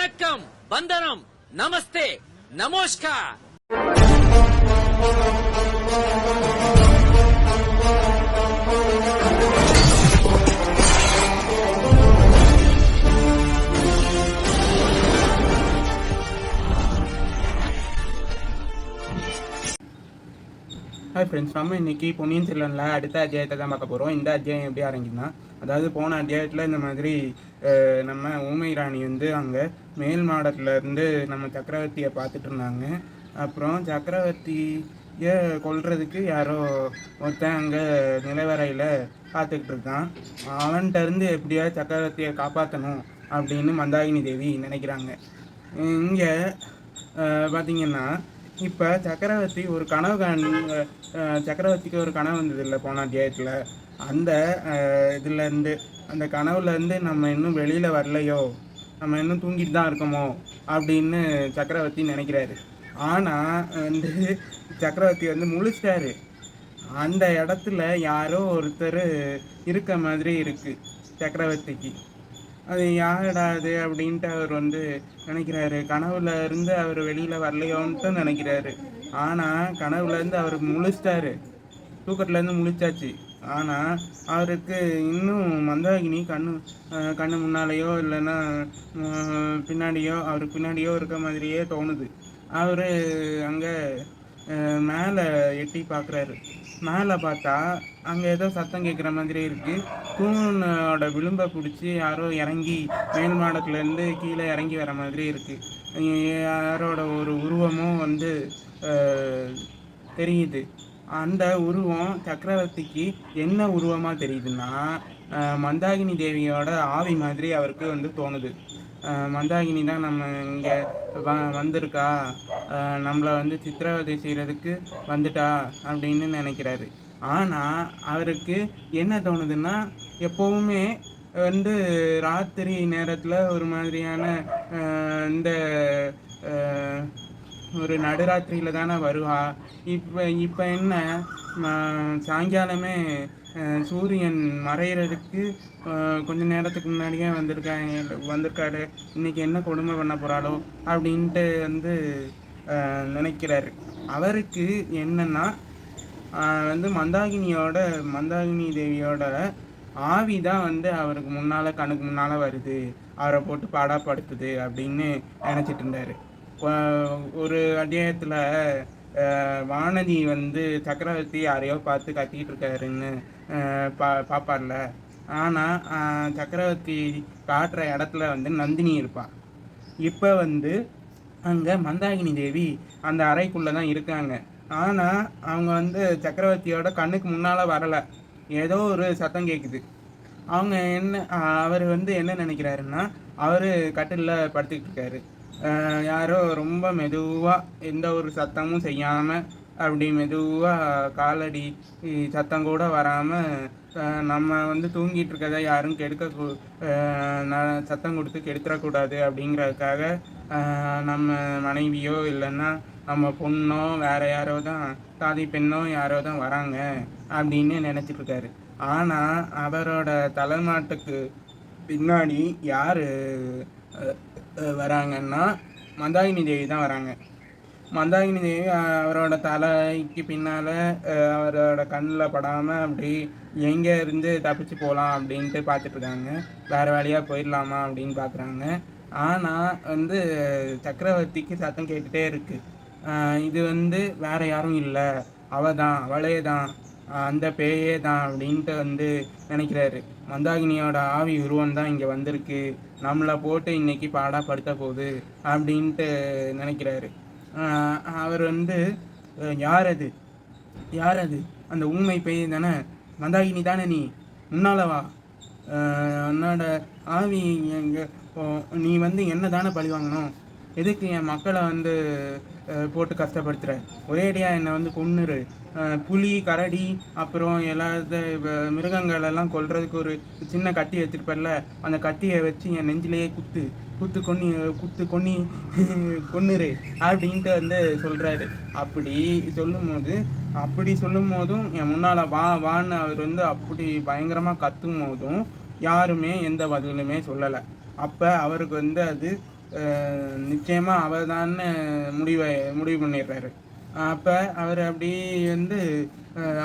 வணக்கம் வந்தனம் நமஸ்தே நமஸ்கார். Hi friends நம்ம இன்னைக்கு பொன்னியின் செல்வனில் அடுத்த அத்தியாயத்தை தான் பார்க்க போகிறோம் இந்த அத்தியாயம் எப்படி ஆரம்பிக்குதுன்னா அதாவது போன அத்தியாயத்தில் இந்த மாதிரி நம்ம ஊமை ராணி வந்து அங்கே மேல் மாடத்துல இருந்து நம்ம சக்கரவர்த்தியை பார்த்துட்டு இருந்தாங்க. அப்புறம் சக்கரவர்த்தியை கொல்றதுக்கு யாரோ ஒருத்தன் அங்கே நிலவரையில் பார்த்துக்கிட்டு இருக்கான். அவன்கிட்ட இருந்து சக்கரவர்த்தியை காப்பாற்றணும் அப்படின்னு மந்தாகினி தேவி நினைக்கிறாங்க. இங்கே பார்த்தீங்கன்னா இப்போ சக்கரவர்த்தி ஒரு கனவு காண் சக்கரவர்த்திக்கு ஒரு கனவு வந்தது இல்லை போன அத்தியாயத்தில். அந்த இதுலேருந்து அந்த கனவுலேருந்து நம்ம இன்னும் வெளியில் வரலையோ நம்ம இன்னும் தூங்கிட்டு தான் இருக்கோமோ அப்படின்னு சக்கரவர்த்தி நினைக்கிறாரு. ஆனால் வந்து சக்கரவர்த்தி வந்து முழிச்சிட்டாரு. அந்த இடத்துல யாரோ ஒருத்தர் இருக்க மாதிரி இருக்குது சக்கரவர்த்திக்கு. அது யாரடாது அப்படின்ட்டு அவர் வந்து நினைக்கிறாரு. கனவுல இருந்து அவர் வெளியில் வரலையோன்ட்டு நினைக்கிறாரு. ஆனால் கனவுலேருந்து அவர் முழிச்சிட்டாரு. தூக்கத்துலேருந்து முழிச்சாச்சு. ஆனால் அவருக்கு இன்னும் மந்தாகினி கண்ணு கண்ணு முன்னாலேயோ இல்லைன்னா பின்னாடியோ அவருக்கு பின்னாடியோ இருக்க மாதிரியே தோணுது. அவர் அங்கே மேலே எட்டி பார்க்குறாரு மேலே பார்த்தா அங்கே ஏதோ சத்தம் கேட்குற மாதிரி இருக்குது தூணோட விளிம்பை பிடிச்சி யாரோ இறங்கி மேல் மாடத்துலேருந்து கீழே இறங்கி வர மாதிரி இருக்குது யாரோட ஒரு உருவமும் வந்து தெரியுது. அந்த உருவம் சக்கரவர்த்திக்கு என்ன உருவமாக தெரியுதுன்னா மந்தாகினி தேவியோட ஆவி மாதிரி அவருக்கு வந்து தோணுது. மந்தாகினி தான் நம்ம இங்கே வ வந்திருக்கா? நம்மளை வந்து சித்திரவதை செய்கிறதுக்கு வந்துட்டா அப்படின்னு நினைக்கிறாரு. ஆனால் அவருக்கு என்ன தோணுதுன்னா எப்போவுமே வந்து ராத்திரி நேரத்தில் ஒரு மாதிரியான இந்த ஒரு நடுராத்திரியில் தானே வருவா. இப்போ இப்போ என்ன? சாயங்காலமே சூரியன் மறையிறதுக்கு கொஞ்ச நேரத்துக்கு முன்னாடியே வந்திருக்காங்க வந்திருக்காரு. இன்னைக்கு என்ன கொடுமை பண்ண போகிறாளோ அப்படின்ட்டு வந்து நினைக்கிறாரு. அவருக்கு என்னென்னா வந்து மந்தாகினியோட மந்தாகினி தேவியோட ஆவி தான் வந்து அவருக்கு முன்னால் கணக்கு முன்னால் வருது. அவரை போட்டு பாடாப்படுத்துது அப்படின்னு நினச்சிட்டு இருந்தாரு. ஒரு அத்தியாயத்தில் வானதி வந்து சக்கரவர்த்தி யாரையோ பார்த்து கத்திக்கிட்டு இருக்காருன்னு பா பார்ப்பார்ல ஆனால் சக்கரவர்த்தி காட்டுற இடத்துல வந்து நந்தினி இருப்பாள் இப்போ வந்து அங்கே மந்தாகினி தேவி அந்த அறைக்குள்ளே தான் இருக்காங்க. ஆனால் அவங்க வந்து சக்கரவர்த்தியோட கண்ணுக்கு முன்னால் வரலை. ஏதோ ஒரு சத்தம் கேட்குது அவங்க என்ன அவர் வந்து என்ன நினைக்கிறாருன்னா அவர் கட்டிலில் படுத்துக்கிட்டு இருக்காரு. யாரோ ரொம்ப மெதுவாக எந்த ஒரு சத்தமும் செய்யாமல் அப்படி மெதுவாக காலடி சத்தம் கூட வராமல் நம்ம வந்து தூங்கிட்டு இருக்கதை யாரும் கெடுக்க கூ- சத்தம் கொடுத்து கெடுத்துடக்கூடாது அப்படிங்கிறதுக்காக நம்ம மனைவியோ இல்லைன்னா நம்ம பொண்ணோ வேற யாரோ தான் தாதி பெண்ணோ யாரோ தான் வராங்க அப்படின்னு நினைச்சிட்டு இருக்காரு ஆனால் அவரோட தலைமாட்டுக்கு பின்னாடி யார் வராங்கன்னா மந்தாகினி தேவி தான் வராங்க. மந்தாகினி தேவி அவரோட தலைக்கு பின்னால் அவரோட கண்ணில் படாமல் அப்படி எங்கே இருந்து தப்பிச்சு போகலாம் அப்படின்ட்டு பார்த்துட்ருக்காங்க வேறு வழியாக போயிடலாமா அப்படின்னு பார்க்குறாங்க ஆனால் வந்து சக்கரவர்த்திக்கு சத்தம் கேட்டுகிட்டே இருக்குது இது வந்து வேறு யாரும் இல்லை. அவள் தான் அவளே தான் அந்த பேயே தான் அப்படின்ட்டு வந்து நினைக்கிறாரு. மந்தாகினியோட ஆவி உருவம் தான் இங்கே வந்திருக்கு. நம்மளை போட்டு இன்னைக்கு பாடாப்படுத்த போகுது அப்படின்ட்டு நினைக்கிறாரு. அவர் வந்து யார் அது யார் அது அந்த ஊமை பேய் தானே? மந்தாகினி தானே நீ? முன்னாலவா உன்னோட ஆவி எங்கே நீ வந்து என்ன தானே பழி வாங்கணும்? எதுக்கு என் மக்களை வந்து போட்டு கஷ்டப்படுத்துற ஒரேடியாக என்னை வந்து கொன்னுரு. புலி கரடி அப்புறம் எல்லா இது, மிருகங்கள் எல்லாம் கொல்றதுக்கு ஒரு சின்ன கத்தி வச்சிருப்பல்ல அந்த கத்தியை வச்சு என் நெஞ்சிலேயே குத்து. குத்து கொன்னி குத்து கொன்னி கொன்னுரு அப்படின்ட்டு வந்து சொல்கிறாரு அப்படி சொல்லும்போது அப்படி சொல்லும் போதும் என் முன்னால் வா வான்னு அவர் வந்து அப்படி பயங்கரமாக கத்தும் போதும் யாருமே எந்த பதிலுமே சொல்லலை. அப்போ அவருக்கு வந்து அது நிச்சயமாக அவர் தான் முடிவை முடிவு பண்ணிடுறாரு அப்போ அவர் அப்படி வந்து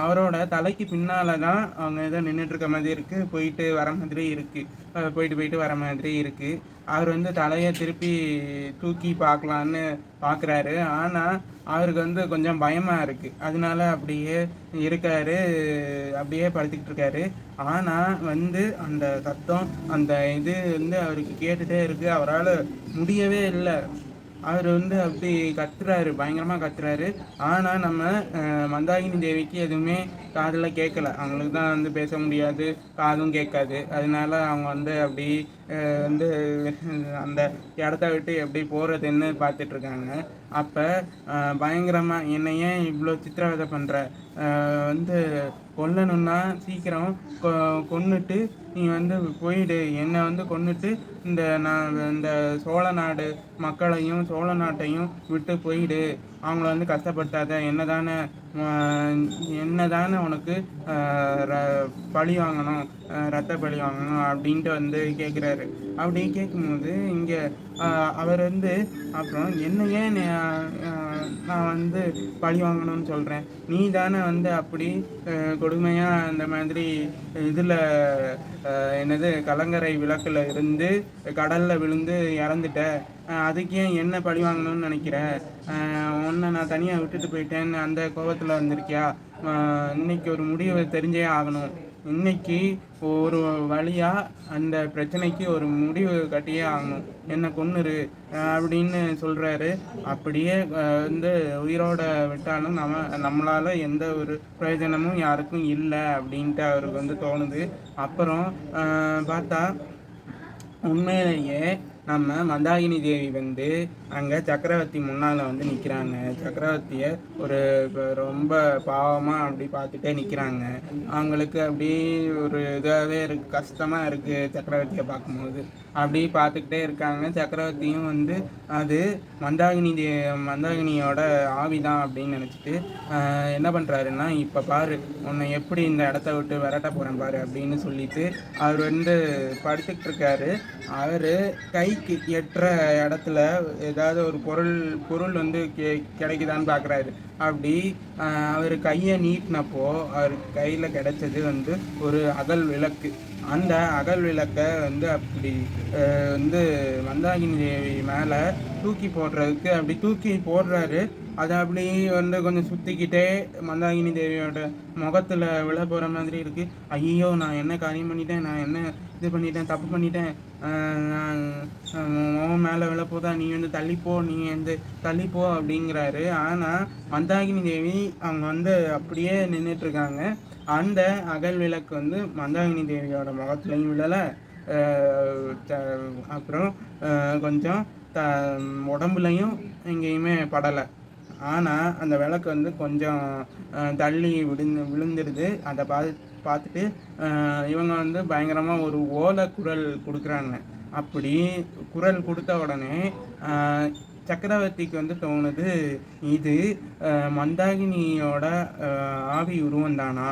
அவரோட தலைக்கு பின்னால் தான் அவங்க ஏதோ நின்றுட்டுருக்க மாதிரி இருக்குது போயிட்டு வர மாதிரி இருக்குது போயிட்டு போயிட்டு வர மாதிரி இருக்குது அவர் வந்து தலையை திருப்பி தூக்கி பார்க்கலான்னு பார்க்குறாரு ஆனால் அவருக்கு வந்து கொஞ்சம் பயமாக இருக்குது அதனால அப்படியே இருக்காரு. அப்படியே படுத்துக்கிட்டு இருக்காரு ஆனால் வந்து அந்த சத்தம் அந்த இது வந்து அவருக்கு கேட்டுகிட்டே இருக்குது அவரால் முடியவே இல்லை. அவர் வந்து அப்படி கத்துறாரு பயங்கரமாக கத்துறாரு. ஆனால் நம்ம மந்தாகினி தேவிக்கு எதுவுமே காதில் கேட்கல அவங்களுக்கு தான் வந்து பேச முடியாது காதும் கேட்காது அதனால அவங்க வந்து அப்படி வந்து அந்த இடத்த விட்டு எப்படி போகிறதுன்னு பார்த்துட்ருக்காங்க. அப்போ பயங்கரமாக என்னை ஏன் இவ்வளோ சித்திரவதை பண்ணுற வந்து கொல்லணும்னா சீக்கிரம் கொ- கொன்னுட்டு நீ வந்து போயிடு. என்னை வந்து கொன்னுட்டு இந்த நான் இந்த சோழ நாடு மக்களையும் சோழ நாட்டையும் விட்டு போயிடு. அவங்கள வந்து கஷ்டப்படுத்தாத. என்ன தானே உனக்கு தானே ர- பழி வாங்கணும் ரத்த பழி வாங்கணும் அப்படின்ட்டு வந்து கேட்குறாரு அப்படி கேட்கும்போது இங்கே அவர் வந்து அப்புறம் என்ன ஏன் நான் வந்து பழி வாங்கணும்னு சொல்கிறேன் நீ தானே வந்து அப்படி கொடுமையாக அந்த மாதிரி இதில் என்னது கலங்கரை விளக்கில் இருந்து கடலில் விழுந்து இறந்துட்ட. அதுக்கு ஏன் என்ன பழி வாங்கணும்னு நினைக்கிற? உன்னை நான் தனியாக விட்டுட்டு போயிட்டேன்னு அந்த கோபத்தில் வந்திருக்கியா? இன்னைக்கு ஒரு முடிவு தெரிஞ்சே ஆகணும். இன்னைக்கு ஒரு வழியாக அந்த பிரச்சனைக்கு ஒரு முடிவு கட்டியே ஆகணும். என்னை கொன்னுரு அப்படின்னு சொல்கிறாரு அப்படியே வந்து உயிரோட விட்டாலும் நம்ம நம்மளால எந்த ஒரு பிரயோஜனமும் யாருக்கும் இல்லை அப்படின்ட்டு அவருக்கு வந்து தோணுது. அப்புறம் பார்த்தா உண்மையிலேயே நம்ம மந்தாகினி தேவி வந்து அங்கே சக்கரவர்த்தி முன்னால் வந்து நிற்கிறாங்க சக்கரவர்த்தியை ஒரு ரொம்ப பாவமாக அப்படி பார்த்துட்டே நிற்கிறாங்க அவங்களுக்கு அப்படி ஒரு இதாகவே இருக்கு கஷ்டமாக இருக்குது சக்கரவர்த்தியை பார்க்கும்போது. அப்படி பார்த்துக்கிட்டே இருக்காங்க. சக்கரவர்த்தியும் வந்து அது மந்தாகினி தே மந்தாகினியோட ஆவி தான் அப்படின்னு நினச்சிட்டு என்ன பண்ணுறாருன்னா இப்போ பாரு உன்னை எப்படி இந்த இடத்த விட்டு விரட்ட போகிறேன் பாரு அப்படின்னு சொல்லிட்டு அவர் வந்து படுத்துக்கிட்டு இருக்காரு. அவர் விலைக்கு எட்டுற இடத்துல ஏதாவது ஒரு பொருள் பொருள் வந்து கெ கிடைக்குதான்னு பார்க்குறாரு அப்படி அவர் கையை நீட்டினப்போ அவர் கையில் கிடைச்சது வந்து ஒரு அகல் விளக்கு. அந்த அகல் விளக்கை வந்து அப்படி வந்து மந்தாகினி தேவி மேலே தூக்கி போடுறதுக்கு அப்படி தூக்கி போடுறாரு. அதை அப்படி வந்து கொஞ்சம் சுற்றிக்கிட்டே மந்தாகினி தேவியோட முகத்தில் விழ போகிற மாதிரி இருக்குது ஐயோ நான் என்ன காரியம் பண்ணிட்டேன்? நான் என்ன இது பண்ணிட்டேன்? தப்பு பண்ணிட்டேன்? நான் முகம் மேலே விழ போதா? நீ வந்து தள்ளிப்போ நீ வந்து தள்ளிப்போ அப்படிங்கிறாரு. ஆனால் மந்தாகினி தேவி அவங்க வந்து அப்படியே நின்றுட்டுருக்காங்க அந்த அகல் விளக்கு வந்து மந்தாகினி தேவியோட முகத்துலையும் விழலை. அப்புறம் கொஞ்சம் த உடம்புலையும் எங்கேயுமே படலை. ஆனால் அந்த விளக்கு வந்து கொஞ்சம் தள்ளி விழுந்து விழுந்துருது. அதை பார்த்து பார்த்துட்டு இவங்க வந்து பயங்கரமாக ஒரு ஓலை குரல் கொடுக்குறாங்க. அப்படி குரல் கொடுத்த உடனே சக்கரவர்த்திக்கு வந்து தோணுது இது மந்தாகினியோட ஆவி உருவம் தானா?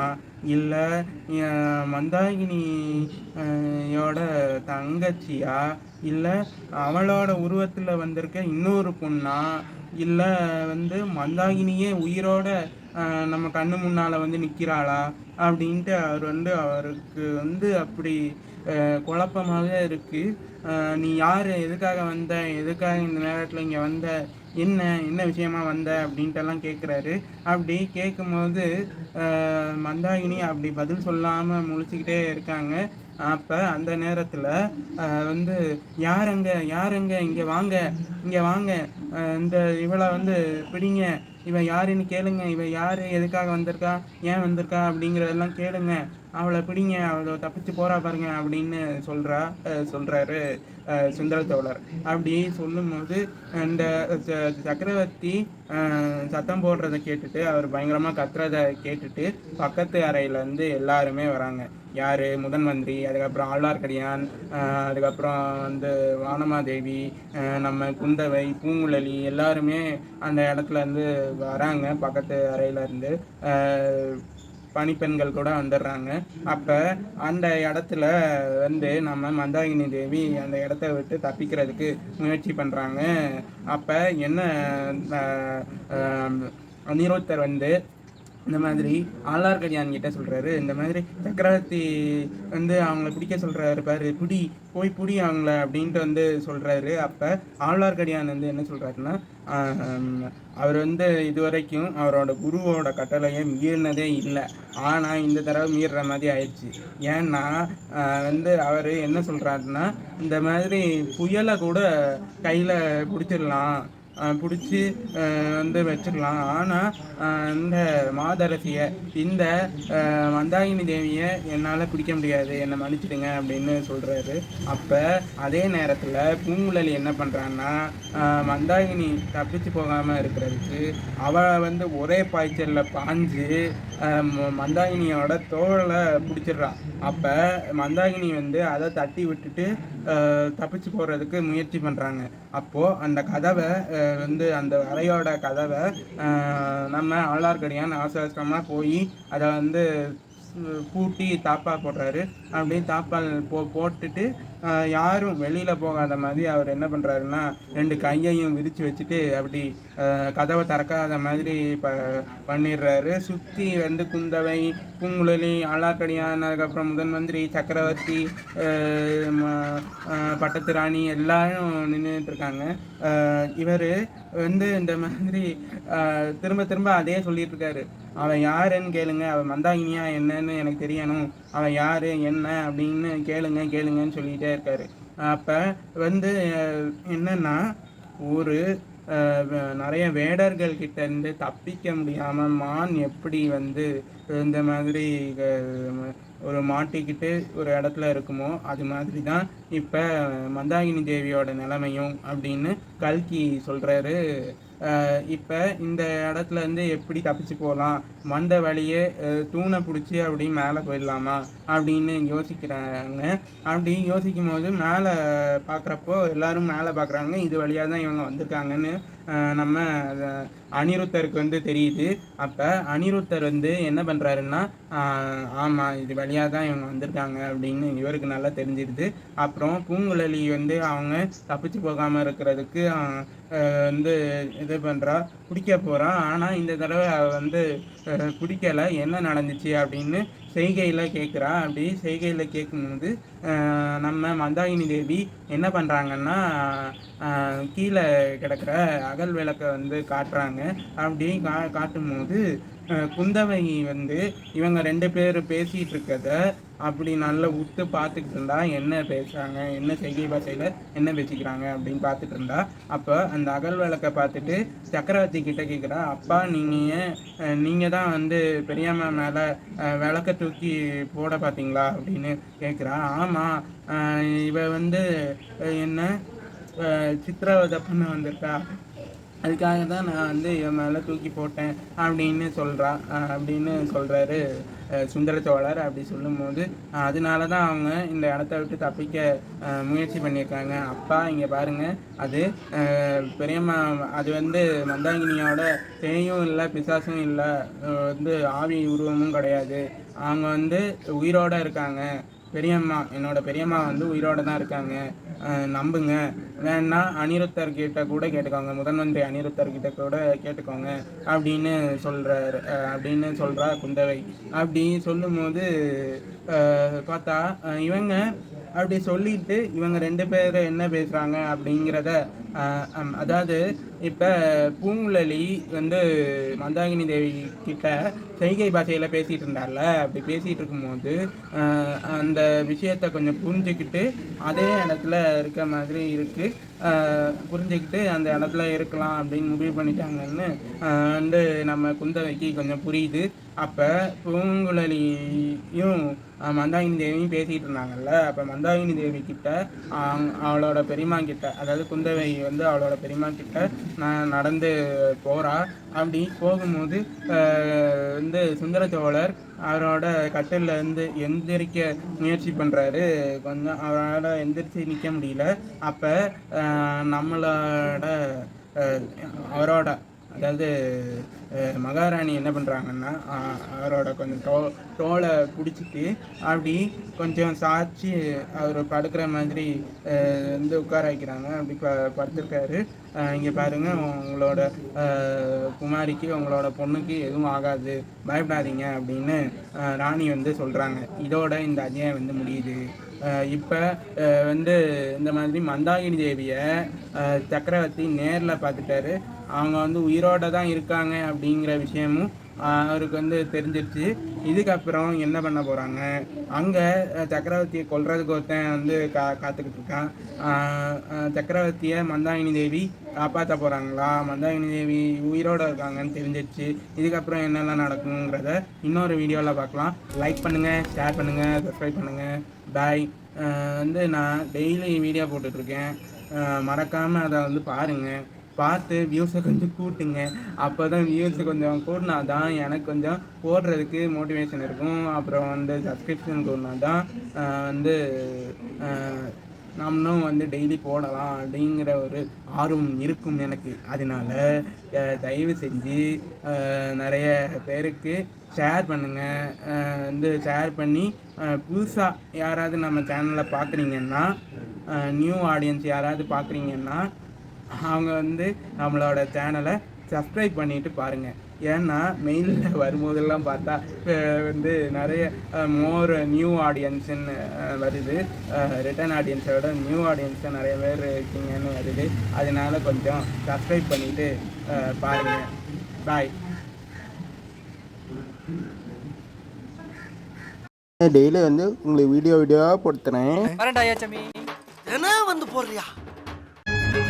இல்லை மந்தாகினியோட தங்கச்சியா? இல்லை அவளோட உருவத்தில் வந்திருக்க இன்னொரு பொண்ணா? இல்லை வந்து மந்தாகினியே உயிரோட நம்ம கண்ணு முன்னால் வந்து நிற்கிறாளா அப்படின்ட்டு அவர் வந்து அவருக்கு வந்து அப்படி குழப்பமாக குழப்பமாகவே இருக்குது நீ யார்? எதுக்காக வந்த? எதுக்காக இந்த நேரத்தில் இங்கே வந்த? என்ன? என்ன விஷயமா வந்த? அப்படின்ட்டு எல்லாம் கேட்குறாரு அப்படி கேட்கும்போது மந்தாகினி அப்படி பதில் சொல்லாமல் முழிச்சுக்கிட்டே இருக்காங்க. அப்போ அந்த நேரத்தில் வந்து யாருங்க யாருங்க இங்கே வாங்க இங்கே வாங்க இந்த இவளை வந்து பிடிங்க இவன் யாருன்னு கேளுங்க இவன் யார் எதுக்காக வந்திருக்கா ஏன் வந்திருக்கா? அப்படிங்கிறதெல்லாம் கேளுங்க. அவளை பிடிங்க அவளை தப்பிச்சு போறா பாருங்க அப்படின்னு சொல்றா சொல்றாரு சுந்தர சோழர் அப்படி சொல்லும்போது இந்த ச- சக்கரவர்த்தி சத்தம் போடுறதை கேட்டுட்டு அவர் பயங்கரமாக கத்துறதை கேட்டுட்டு பக்கத்து அறையிலேருந்து எல்லாருமே வராங்க. யார்? முதன் மந்திரி அதுக்கப்புறம் ஆழ்வார்க்கடியான் அதுக்கப்புறம் வந்து வானமாதேவி நம்ம குந்தவை பூங்குழலி எல்லாருமே அந்த இடத்துல இருந்து வராங்க. பக்கத்து அறையிலேருந்து பணிப்பெண்கள் கூட வந்துடுறாங்க. அப்போ அந்த இடத்துல வந்து நம்ம மந்தாகினி தேவி அந்த இடத்த விட்டு தப்பிக்கிறதுக்கு முயற்சி பண்ணுறாங்க அப்போ என்ன அஹ், அனிருத்தர் வந்து இந்த மாதிரி ஆழ்வார்க்கடியான் கிட்ட சொல்றாரு. இந்த மாதிரி சக்கரவர்த்தி வந்து அவங்கள பிடிக்க சொல்றாரு பாரு புடி போய் புடி அவங்கள அப்படின்ட்டு வந்து சொல்றாரு. அப்ப ஆழ்வார்க்கடியான் வந்து என்ன சொல்றாருன்னா அவர் வந்து இதுவரைக்கும் அவரோட குருவோட கட்டளையை மீறினதே இல்லை. ஆனா இந்த தடவை மீறுற மாதிரி ஆயிடுச்சு. ஏன்னா வந்து அவர் என்ன சொல்றாருன்னா இந்த மாதிரி புயலை கூட கையில பிடிச்சிடலாம் பிடிச்சி வந்து வச்சிடலாம் ஆனால் இந்த மாதரசியை இந்த மந்தாகினி தேவியை என்னால் பிடிக்க முடியாது. என்னை மன்னிச்சிடுங்க அப்படின்னு சொல்கிறாரு அப்போ அதே நேரத்தில் பூங்குழலி என்ன பண்ணுறான்னா மந்தாகினி தப்பிச்சு போகாமல் இருக்கிறதுக்கு அவள் வந்து ஒரே பாய்ச்சலில் பாஞ்சு மந்தாகினியோட தோலை பிடிச்சிடுறான் அப்போ மந்தாகினி வந்து அதை தட்டி விட்டுட்டு தப்பிச்சு போகிறதுக்கு முயற்சி பண்ணுறாங்க அப்போது அந்த கதவை வந்து அந்த அறையோட கதவை நம்ம ஆழ்வார்க்கடியான் அவசரமாக போய் அதை வந்து பூட்டி தாப்பா போடுறாரு. அப்படியே தாப்பால் போ போட்டுட்டு யாரும் வெளியில் போகாத மாதிரி அவர் என்ன பண்ணுறாருன்னா ரெண்டு கையையும் விரித்து வச்சுட்டு அப்படி கதவை திறக்காத மாதிரி ப பண்ணிடுறாரு. சுற்றி வந்து குந்தவை பூங்குழலி ஆளாக்கடியான் அதுக்கப்புறம் முதன் மந்திரி சக்கரவர்த்தி பட்டத்து ராணி எல்லாரும் நின்றுட்டு இருக்காங்க. இவர் வந்து இந்த மாதிரி திரும்ப திரும்ப அதே சொல்லிட்டு இருக்காரு. அவன் யாருன்னு கேளுங்க அவன் மந்தாகினியா என்னன்னு எனக்கு தெரியணும். அவன் யாரு என்ன அப்படின்னு கேளுங்க கேளுங்கன்னு சொல்லிட்டு இருக்காரு. அப்ப வந்து என்னென்னா என்னன்னா ஒரு அஹ், நிறைய வேடர்கள் கிட்ட இருந்து தப்பிக்க முடியாம மான் எப்படி வந்து இந்த மாதிரி ஒரு மாட்டிக்கிட்டு ஒரு இடத்துல இருக்குமோ அது மாதிரி தான் இப்போ மந்தாகினி தேவியோட நிலைமையும் அப்படின்னு கல்கி சொல்கிறாரு இப்போ இந்த இடத்துல இருந்து எப்படி தப்பிச்சு போகலாம் மந்த வழியே தூணை பிடிச்சி அப்படி மேலே போயிடலாமா? அப்படின்னு யோசிக்கிறாங்க. அப்படி யோசிக்கும் போது மேலே பார்க்குறப்போ எல்லாரும் மேலே பார்க்குறாங்க இது வழியாக தான் இவங்க வந்திருக்காங்கன்னு நம்ம அனிருத்தருக்கு வந்து தெரியுது. அப்போ அனிருத்தர் வந்து என்ன பண்ணுறாருன்னா ஆமாம் இது வழியாக தான் இவங்க வந்திருக்காங்க அப்படின்னு இவருக்கு நல்லா தெரிஞ்சிருது. அப்புறம் பூங்குழலி வந்து அவங்க தப்பிச்சு போகாமல் இருக்கிறதுக்கு வந்து இது பண்ணுறா பிடிக்க போகிறான் ஆனால் இந்த தடவை வந்து பிடிக்கலை என்ன நடந்துச்சு அப்படின்னு செய்கையில் கேட்குறா அப்படி செய்கையில் கேட்கும்போது நம்ம மந்தாகினி தேவி என்ன பண்ணுறாங்கன்னா கீழே கிடக்கிற அகல் விளக்கை வந்து காட்டுறாங்க. அப்படி கா காட்டும்போது குந்தவை வந்து இவங்க ரெண்டு பேர் பேசிகிட்டு இருக்கிறத அப்படி நல்லா உத்து பார்த்துக்கிட்டு இருந்தா என்ன பேசுகிறாங்க என்ன செய்கை பாஷையில் என்ன பேசிக்கிறாங்க அப்படின்னு பார்த்துட்டு இருந்தா அப்போ அந்த அகல் விளக்கை பார்த்துட்டு சக்கரவர்த்தி கிட்ட கேட்குறா அப்பா நீங்கள் நீங்கள் தான் வந்து பெரியம்மா மேலே விளக்க தூக்கி போட பார்த்தீங்களா அப்படின்னு கேட்குறா ஆமாம் இவ வந்து என்ன சித்திரவதை பண்ண வந்திருக்கா. அதுக்காக தான் நான் வந்து இவன் மேலே தூக்கி போட்டேன் அப்படின்னு சொல்கிறா அப்படின்னு சொல்கிறாரு சுந்தர சோழர் அப்படி சொல்லும்போது அதனால தான் அவங்க இந்த இடத்த விட்டு தப்பிக்க முயற்சி பண்ணியிருக்காங்க. அப்பா இங்கே பாருங்க. அது பெரியம்மா அது வந்து மந்தாங்கினியோட பேயும் இல்லை பிசாசும் இல்லை வந்து ஆவி உருவமும் கிடையாது. அவங்க வந்து உயிரோட இருக்காங்க. பெரியம்மா என்னோட பெரியம்மா வந்து உயிரோட தான் இருக்காங்க நம்புங்க. வேணா அனிருத்தர் கிட்ட கூட கேட்டுக்கோங்க. முதன் மந்திரி அனிருத்தர் கிட்ட கூட கேட்டுக்கோங்க. அப்படின்னு சொல்கிறாரு அப்படின்னு சொல்கிறா குந்தவை. அப்படி சொல்லும்போது பார்த்தா இவங்க அப்படி சொல்லிட்டு இவங்க ரெண்டு பேர் என்ன பேசுகிறாங்க அப்படிங்கிறத அதாவது இப்போ பூங்குழலி வந்து மந்தாகினி தேவி கிட்ட செய்கை பாஷையில் பேசிகிட்டு இருந்தார்ல. அப்படி பேசிகிட்டு இருக்கும்போது அந்த விஷயத்த கொஞ்சம் புரிஞ்சுக்கிட்டு அதே இடத்துல இருக்க மாதிரி இருக்குது புரிஞ்சுக்கிட்டு அந்த இடத்துல இருக்கலாம் அப்படின்னு முடிவு பண்ணிட்டாங்கன்னு வந்து நம்ம குந்தவைக்கு கொஞ்சம் புரியுது. அப்போ பூங்குழலியும் மந்தாகினி தேவியும் பேசிகிட்டு இருந்தாங்கல்ல அப்போ மந்தாகினி தேவி கிட்ட அவளோட பெரியம்மா கிட்ட அதாவது குந்தவை வந்து அவளோட பெரியம்மா கிட்ட நான் நடந்து போகிறா அப்படி போகும்போது வந்து சுந்தர சோழர் அவரோட கட்டில இருந்து எந்திரிக்க முயற்சி பண்றாரு. கொஞ்சம் அவரால் எந்திரிச்சு நிற்க முடியல. அப்ப நம்மளோட அவரோட அதாவது மகாராணி என்ன பண்ணுறாங்கன்னா அவரோட கொஞ்சம் டோ தோலை பிடிச்சிட்டு அப்படி கொஞ்சம் சாய்ச்சி அவர் படுக்கிற மாதிரி வந்து உட்கார வைக்கிறாங்க. அப்படி ப படுத்திருக்காரு. இங்கே பாருங்கள் உங்களோட குமாரிக்கு உங்களோட பொண்ணுக்கு எதுவும் ஆகாது. பயப்படாதீங்க அப்படின்னு ராணி வந்து சொல்கிறாங்க இதோட இந்த அத்தியாயம் வந்து முடியுது. இப்போ வந்து இந்த மாதிரி மந்தாகினி தேவியை சக்கரவர்த்தி நேரில் பார்த்துட்டாரு. அவங்க வந்து உயிரோட தான் இருக்காங்க அப்படிங்கிற விஷயமும் அவருக்கு வந்து தெரிஞ்சிருச்சு. இதுக்கப்புறம் என்ன பண்ண போகிறாங்க அங்கே சக்கரவர்த்தியை கொல்றதுக்கு ஒருத்தன் வந்து கா காத்துக்கிட்டு இருக்கான். சக்கரவர்த்தியை மந்தாகினி தேவி காப்பாற்ற போகிறாங்களா மந்தாகினி தேவி உயிரோட இருக்காங்கன்னு தெரிஞ்சிருச்சு. இதுக்கப்புறம் என்னெல்லாம் நடக்குங்கிறத இன்னொரு வீடியோவில் பார்க்கலாம். லைக் பண்ணுங்கள் ஷேர் பண்ணுங்கள் சப்ஸ்கிரைப் பண்ணுங்கள் பாய் வந்து நான் டெய்லி வீடியோ போட்டுட்ருக்கேன் மறக்காமல் அதை வந்து பாருங்கள் பார்த்து வியூஸை கொஞ்சம் கூட்டுங்க. அப்போ தான் வியூஸ் கொஞ்சம் கூட்டினா தான் எனக்கு கொஞ்சம் போடுறதுக்கு மோட்டிவேஷன் இருக்கும். அப்புறம் வந்து சப்ஸ்கிரிப்ஷன் கூட்டினா தான் வந்து நம்மளும் வந்து டெய்லி போடலாம் அப்படிங்கிற ஒரு ஆர்வம் இருக்கும் எனக்கு. அதனால தயவு செஞ்சு நிறைய பேருக்கு ஷேர் பண்ணுங்கள் வந்து ஷேர் பண்ணி புதுசாக யாராவது நம்ம சேனலை பார்க்குறீங்கன்னா நியூ ஆடியன்ஸ் யாராவது பார்க்குறீங்கன்னா அவங்க வந்து நம்மளோட சேனலை சப்ஸ்கிரைப் பண்ணிட்டு பாருங்கள் ஏன்னா மெயிலில் வரும்போதெல்லாம் பார்த்தா வந்து நிறைய மோர் நியூ ஆடியன்ஸுன்னு வருது. ரிட்டர்ன் ஆடியன்ஸை விட நியூ ஆடியன்ஸை நிறைய பேர் இருக்கீங்கன்னு வருது. அதனால கொஞ்சம் சப்ஸ்கிரைப் பண்ணிவிட்டு பாருங்கள் பாய் டெய்லி வந்து உங்களுக்கு வீடியோ வீடியோவாக